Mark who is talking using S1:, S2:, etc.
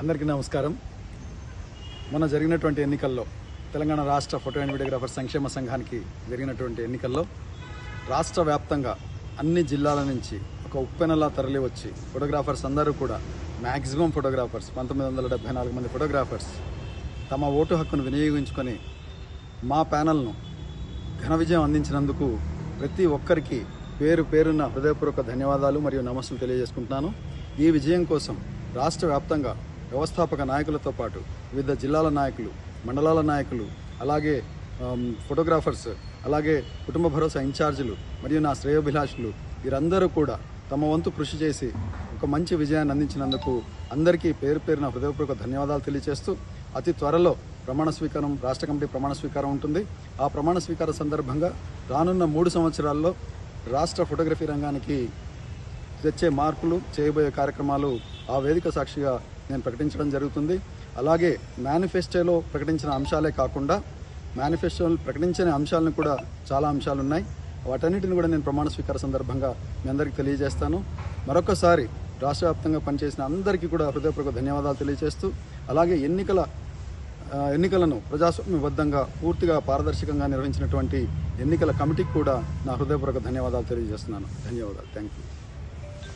S1: అందరికీ నమస్కారం. మన జరిగినటువంటి ఎన్నికల్లో తెలంగాణ రాష్ట్ర ఫోటో అండ్ వీడియోగ్రాఫర్ సంక్షేమ సంఘానికి జరిగినటువంటి ఎన్నికల్లో రాష్ట్ర వ్యాప్తంగా అన్ని జిల్లాల నుంచి ఒక ఉప్పెనలా తరలి వచ్చి ఫోటోగ్రాఫర్స్ అందరూ కూడా మ్యాక్సిమం ఫోటోగ్రాఫర్స్ పంతొమ్మిది వందల డెబ్బై నాలుగు మంది ఫోటోగ్రాఫర్స్ తమ ఓటు హక్కును వినియోగించుకొని మా ప్యానల్ను ఘన విజయం అందించినందుకు ప్రతి ఒక్కరికి పేరు పేరున హృదయపూర్వక ధన్యవాదాలు మరియు నమస్సులు తెలియజేసుకుంటున్నాను. ఈ విజయం కోసం రాష్ట్ర వ్యాప్తంగా వ్యవస్థాపక నాయకులతో పాటు వివిధ జిల్లాల నాయకులు మండలాల నాయకులు అలాగే ఫోటోగ్రాఫర్స్ అలాగే కుటుంబ భరోసా ఇన్ఛార్జీలు మరియు నా శ్రేయోభిలాషులు వీరందరూ కూడా తమ వంతు కృషి చేసి ఒక మంచి విజయాన్ని అందించినందుకు అందరికీ పేరు పేరున హృదయపూర్వక ధన్యవాదాలు తెలియజేస్తూ అతి త్వరలో ప్రమాణ స్వీకారం రాష్ట్ర కమిటీ ప్రమాణ స్వీకారం ఉంటుంది. ఆ ప్రమాణ స్వీకార సందర్భంగా రానున్న మూడు సంవత్సరాల్లో రాష్ట్ర ఫోటోగ్రఫీ రంగానికి తెచ్చే మార్పులు చేయబోయే కార్యక్రమాలు ఆ వేదిక సాక్షిగా నేను ప్రకటించడం జరుగుతుంది. అలాగే మేనిఫెస్టోలో ప్రకటించిన అంశాలే కాకుండా మేనిఫెస్టోలో ప్రకటించిన అంశాలను కూడా చాలా అంశాలు ఉన్నాయి వాటన్నిటిని కూడా నేను ప్రమాణ స్వీకార సందర్భంగా మీ అందరికీ తెలియజేస్తాను. మరొకసారి రాష్ట్ర వ్యాప్తంగా పనిచేసిన అందరికీ కూడా హృదయపూర్వక ధన్యవాదాలు తెలియజేస్తూ అలాగే ఎన్నికల ఎన్నికలను ప్రజాస్వామ్యబద్ధంగా పూర్తిగా పారదర్శకంగా నిర్వహించినటువంటి ఎన్నికల కమిటీకి కూడా నా హృదయపూర్వక ధన్యవాదాలు తెలియజేస్తున్నాను. ధన్యవాదాలు. Thank you